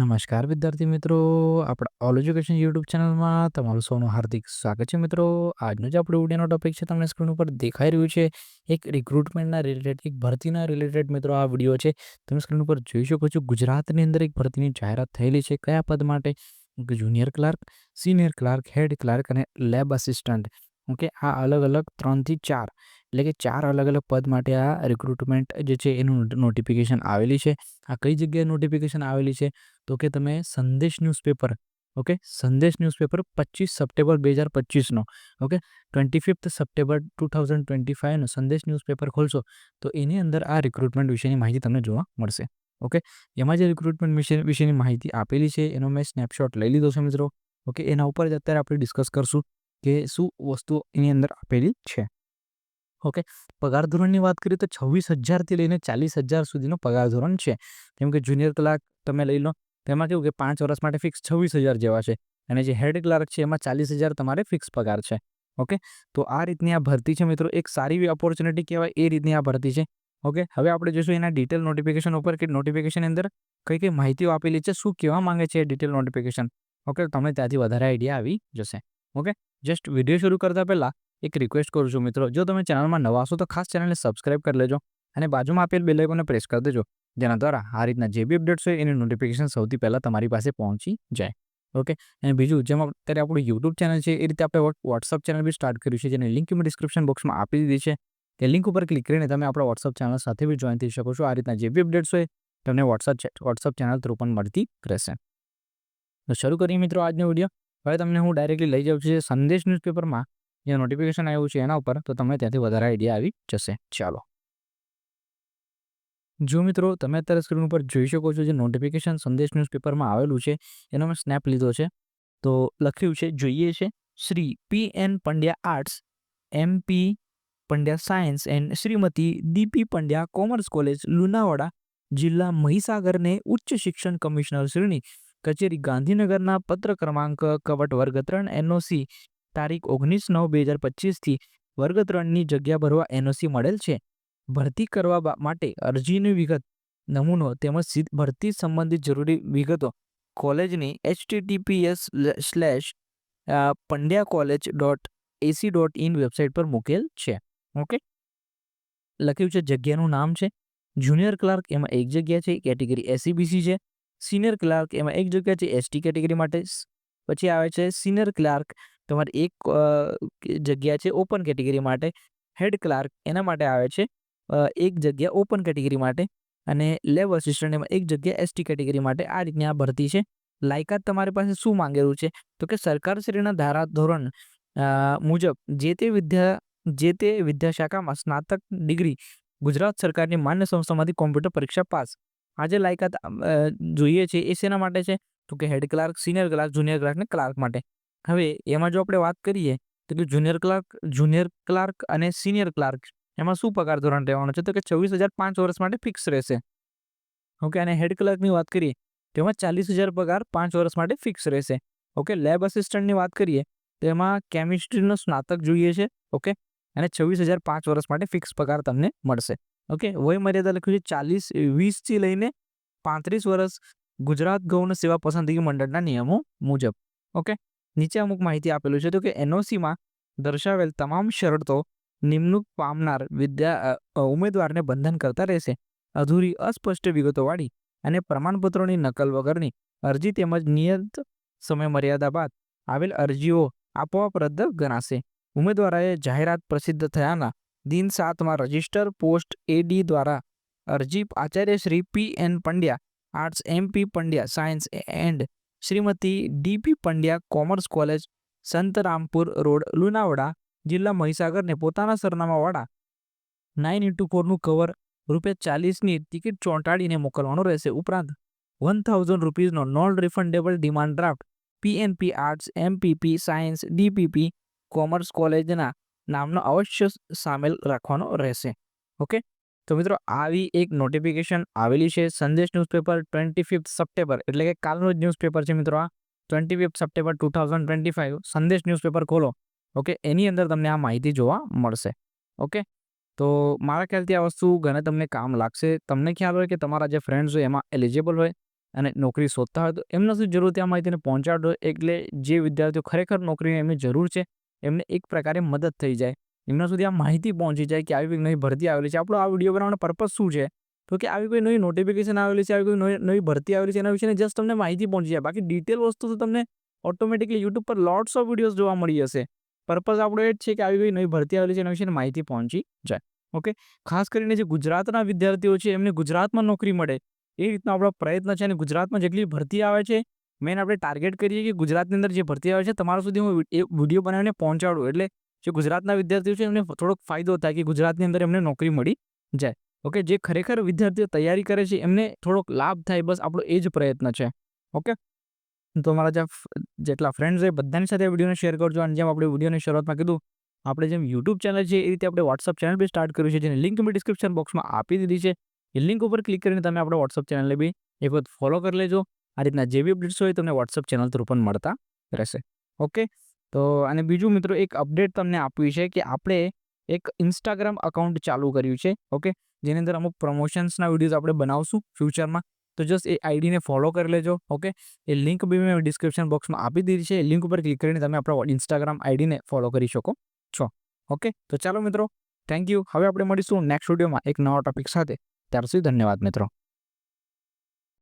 નમસ્કાર વિદ્યાર્થી મિત્રો. આપણા ઓલ એજ્યુકેશન યુટ્યુબ ચેનલમાં તમારું સૌનું હાર્દિક સ્વાગત છે મિત્રો. આજનો જે આપણો વિડીયોનો ટોપિક છે, તમને સ્ક્રીન ઉપર દેખાઈ રહ્યું છે. એક રિક્રુટમેન્ટના રિલેટેડ એક ભરતીના રિલેટેડ મિત્રો આ વીડિયો છે. તમે સ્ક્રીન ઉપર જોઈ શકો છો, ગુજરાતની અંદર એક ભરતીની જાહેરાત થયેલી છે. કયા પદ માટે? Junior clerk senior clerk head clerk અને લેબ આસિસ્ટન્ટ ઓકે આ અલગ અલગ ત્રણથી ચાર એટલે કે ચાર અલગ અલગ પદ માટે આ રિક્રુટમેન્ટ જે છે એનું નોટિફિકેશન આવેલી છે. આ કઈ જગ્યાએ નોટિફિકેશન આવેલી છે? તો કે તમે Sandesh newspaper okay Sandesh newspaper પચીસ સપ્ટેમ્બર બે હજાર પચીસનો okay twenty fifth September two thousand twenty ફાઇવનો Sandesh newspaper ખોલશો, તો એની અંદર આ રિક્રુટમેન્ટ વિશેની માહિતી તમને જોવા મળશે ઓકે એમાં જે રિક્રુટમેન્ટ વિશે, વિશેની માહિતી આપેલી છે, એનો મેં સ્નેપશોટ લઈ લીધો છે મિત્રો ઓકે એના ઉપર જ અત્યારે આપણે ડિસ્કસ કરશું કે શું વસ્તુઓ એની અંદર આપેલી છે. ઓકે? પગાર ધોરણની વાત કરીએ તો છવ્વીસ હજારથી લઈને ચાલીસ હજાર સુધીનો પગાર ધોરણ છે. જેમ કે જુનિયર ક્લાર્ક તમે લઈ લો, તેમાં કેવું કે પાંચ વર્ષ માટે ફિક્સ છવ્વીસ હજાર જેવા છે અને જે હેડ ક્લાર્ક છે એમાં ચાલીસ હજાર તમારે ફિક્સ પગાર છે. ઓકે? તો આ રીતની આ ભરતી છે મિત્રો. એક સારી એવી ઓપોર્ચ્યુનિટી કહેવાય એ રીતની આ ભરતી છે. ઓકે? હવે આપણે જોઈશું એના ડિટેલ નોટિફિકેશન ઉપર કે નોટિફિકેશન અંદર કઈ કઈ માહિતીઓ આપેલી છે, શું કહેવા માંગે છે ડિટેલ નોટિફિકેશન ઓકે? તમને ત્યાંથી વધારે આઈડિયા આવી જશે. ઓકે? જસ્ટ વીડિયો શરૂ કરતા પહેલાં એક રિક્વેસ્ટ કરું છું મિત્રો. જો તમે ચેનલમાં નવા હશો તો ખાસ ચેનલને સબસ્ક્રાઇબ કરી લેજો અને બાજુમાં આપેલ બે લાઇકોને પ્રેસ કરી દેજો. જેના દ્વારા આ રીતના જે બી અપડેટ્સ હોય એની નોટિફિકેશન સૌથી પહેલાં તમારી પાસે પહોંચી જાય. ઓકે અને બીજું, જેમ અત્યારે આપણું યુટ્યુબ ચેનલ છે, એ રીતે આપણે વોટ્સઅપ ચેનલ બી સ્ટાર્ટ કર્યું છે, જેની લિંક મેં ડિસ્ક્રિપ્શન બોક્સમાં આપી દીધી છે. તે લિંક ઉપર ક્લિક કરીને તમે આપણા વોટ્સઅપ ચેનલ સાથે બી જોઈન થઈ શકો છો. આ રીતના જે બી અપડેટ્સ હોય, તમને વોટ્સઅપ વોટ્સઅપ ચેનલ થ્રુ પણ મળતી રહેશે. તો શરૂ કરીએ મિત્રો આજનો વીડિયો. હવે તમને હું ડાયરેક્ટલી લઈ જાઉં છું સંદેશ ન્યૂઝપેપરમાં જે નોટિફિકેશન આવ્યું છે એના ઉપર, તો તમને ત્યાંથી વધારે આઈડિયા આવી જશે. ચાલો. જો મિત્રો, તમે અત્યારે સ્ક્રીન ઉપર જોઈ શકો છો જે નોટિફિકેશન સંદેશ ન્યૂઝપેપરમાં આવેલું છે, એનો મેં સ્નેપ લીધો છે. તો લખ્યું છે, જોઈએ છે, Shri P N Pandya arts M P Pandya science and Shrimati DP Pandya commerce college Lunawada જિલ્લા મહીસાગરને ઉચ્ચ શિક્ષણ કમિશનર શ્રીની કચેરી ગાંધીનગરના પત્ર ક્રમાંક, કવટ વર્ગ ત્રણ એનઓસી તારીખ ઓગણીસ નવ બે હજાર પચીસથી વર્ગ ત્રણની જગ્યા ભરવા એનઓસી મળેલ છે. ભરતી કરવા માટે અરજીની વિગત, નમૂનો તેમજ ભરતી સંબંધિત જરૂરી વિગતો કોલેજની HTTPS slash Pandya college dot AC dot in website પર મૂકેલ છે. ઓકે? લખ્યું છે, જગ્યાનું નામ છે. જુનિયર ક્લાર્ક એમાં એક જગ્યા છે, કેટેગરી એસીબીસી છે. સિનિયર ક્લાર્ક એમાં એક જગ્યા છે, એસટી કેટેગરી માટે. પછી આવે છે, સિનિયર ક્લાર્ક તમારે એક જગ્યા છે ઓપન કેટેગરી માટે, હેડ ક્લાર્ક એના માટે આવે છે એક જગ્યા ઓપન કેટેગરી માટે અને લેબ અસિસ્ટન્ટ એમાં એક જગ્યા એસટી કેટેગરી માટે આ રીતની આ ભરતી છે. લાયકાત તમારી પાસે શું માંગેલું છે? તો કે સરકારશ્રીના ધારા ધોરણ મુજબ જે તે વિદ્યા, જે તે વિદ્યાશાખામાં સ્નાતક ડિગ્રી ગુજરાત સરકારની માન્ય સંસ્થામાંથી કોમ્પ્યુટર પરીક્ષા પાસ. આ જે લાયકાત જોઈએ છે એ શેના માટે છે? તો કે head clerk, senior clerk, junior clerk ને ક્લાર્ક માટે. હવે એમાં જો આપણે વાત કરીએ, તો કે જુનિયર ક્લાર્ક જુનિયર ક્લાર્ક અને સિનિયર ક્લાર્ક, એમાં શું પગાર ધોરણ રહેવાનું છે? તો કે છવ્વીસ હજાર પાંચ વર્ષ માટે ફિક્સ રહેશે. ઓકે, અને હેડ ક્લાર્કની વાત કરીએ, તો એમાં ચાલીસ હજાર પગાર પાંચ વર્ષ માટે ફિક્સ રહેશે. ઓકે, લેબ અસિસ્ટન્ટની વાત કરીએ, તો એમાં કેમિસ્ટ્રીનો સ્નાતક જોઈએ છે, ઓકે, અને છવ્વીસ હજાર પાંચ વર્ષ માટે ફિક્સ પગાર તમને મળશે. ઓકે, વય મર્યાદા લખ્યું છે ચાલીસ, વીસથી લઈને પાંત્રીસ વર્ષ ગુજરાત ગૌણ સેવા પસંદગી મંડળના નિયમો મુજબ. ઓકે નીચે અમુક માહિતી આપેલું છે. તો કે એનઓસીમાં દર્શાવેલ તમામ શરતો નિમણૂક પામનાર વિદ્યા ઉમેદવારને બંધન કરતા રહેશે. અધૂરી, અસ્પષ્ટ વિગતોવાળી અને પ્રમાણપત્રોની નકલ વગરની અરજી તેમજ નિયત સમયમર્યાદા બાદ આવેલ અરજીઓ આપોઆપ રદ ગણાશે. ઉમેદવારોએ જાહેરાત પ્રસિદ્ધ થયાના દિન સાતમાં રજિસ્ટર પોસ્ટ એડી દ્વારા અરજી Acharya Shri P N Pandya, arts M P Pandya, science and Shrimati DP Pandya commerce college Santrampur road Lunawada જિલ્લા મહીસાગરને પોતાના સરનામાવાળા નાઇન ઇન્ટુ ફોરનું કવર રૂપિયા ચાલીસની ટિકિટ ચોંટાડીને મોકલવાનો રહેશે ઉપરાંત one thousand રૂપીઝનો non refundable demand draft PNP arts MPP science DPP commerce કોલેજના નામનો અવશ્ય સામેલ રાખવાનો રહેશે ઓકે તો મિત્રો આવી એક નોટિફિકેશન આવેલી છે સંદેશ ન્યૂઝપેપર ટ્વેન્ટી ફિફ્થ સપ્ટેમ્બર એટલે કે કાલનું જ ન્યૂઝપેપર છે મિત્રો આ. Twenty fifth September two thousand twenty five Sandesh newspaper ખોલો. ઓકે એની અંદર તમને આ માહિતી જોવા મળશે. ઓકે તો મારા ખ્યાલથી આ વસ્તુ ઘણે તમને કામ લાગશે. તમને ખ્યાલ હોય કે તમારા જે ફ્રેન્ડ્સ હોય એમાં એલિજિબલ હોય અને નોકરી શોધતા હોય તો એમને શું જરૂર ત્યાં માહિતીને પહોંચાડો. એટલે જે વિદ્યાર્થીઓ ખરેખર નોકરીની એમની જરૂર છે, એમને એક પ્રકારે મદદ થઈ જાય. એમના સુધી આ માહિતી પહોંચી જાય કે આવી કોઈ નવી ભરતી આવેલી છે. આપણો આ વીડિયો બનાવવાનો પર્પઝ શું છે? તો કે આવી કોઈ નવી નોટિફિકેશન આવેલી છે, આવી કોઈ નવી નવી ભરતી આવેલી છે, એના વિશે જસ્ટ તમને માહિતી પહોંચી જાય. બાકી ડિટેલ વસ્તુ તો તમને ઓટોમેટિકલી યુટ્યુબ પર લોટ્સ ઓફ વિડીયોઝ જોવા મળી જશે. પર્પઝ આપણો એ જ છે કે આવી કોઈ નવી ભરતી આવેલી છે, એના વિશે માહિતી પહોંચી જાય. ઓકે ખાસ કરીને જે ગુજરાતના વિદ્યાર્થીઓ છે, એમને ગુજરાતમાં નોકરી મળે એ રીતનો આપણો પ્રયત્ન છે અને ગુજરાતમાં જેટલી ભરતી આવે છે મેન આપણે ટાર્ગેટ કરીએ કે ગુજરાતની અંદર જે ભરતી આવે છે, તમારા સુધી હું એ વીડિયો બનાવીને પહોંચાડું. એટલે જે ગુજરાતના વિદ્યાર્થીઓ છે, એમને થોડોક ફાયદો થાય કે ગુજરાતની અંદર એમને નોકરી મળી જાય. ઓકે, જે ખરેખર વિદ્યાર્થીઓ તૈયારી કરે છે, એમને થોડોક લાભ થાય, બસ આપણો એ જ પ્રયત્ન છે. ઓકે? તો મારા જેટલા ફ્રેન્ડ્સ છે, બધાની સાથે વિડીયોને શેર કરજો. અને જેમ આપણે વિડીયોની શરૂઆતમાં કીધું, આપણે જેમ યુટ્યુબ ચેનલ છે, એ રીતે આપણે વોટ્સઅપ ચેનલ બી સ્ટાર્ટ કર્યું છે, જેની લિંક મેં ડિસ્ક્રિપ્શન બોક્સમાં આપી દીધી છે. એ લિંક ઉપર ક્લિક કરીને તમે આપણે વોટ્સઅપ ચેનલને બી એક વખત ફોલો કરી લેજો. આ રીતના જે બી અપડેટ્સ હોય, તમને વોટ્સઅપ ચેનલ થ્રુ પણ મળતા રહેશે. ઓકે? તો અને બીજું મિત્રો એક અપડેટ તમને આપવી છે કે આપણે એક ઇન્સ્ટાગ્રામ અકાઉન્ટ ચાલુ કર્યું છે, ઓકે? જેની અંદર અમુક પ્રમોશન્સના વિડીયોઝ આપણે બનાવશું ફ્યુચરમાં તો જસ્ટ એ આઈડીને ફોલો કરી લેજો, ઓકે? એ લિંક બી મેં ડિસ્ક્રિપ્શન બોક્સમાં આપી દીધી છે. એ લિંક ઉપર ક્લિક કરીને તમે આપણા ઇન્સ્ટાગ્રામ આઈડીને ફોલો કરી શકો છો, ઓકે? તો ચાલો મિત્રો થેન્ક યુ હવે આપણે મળીશું નેક્સ્ટ વિડીયોમાં એક નવા ટોપિક સાથે. ત્યાર સુધી ધન્યવાદ મિત્રો.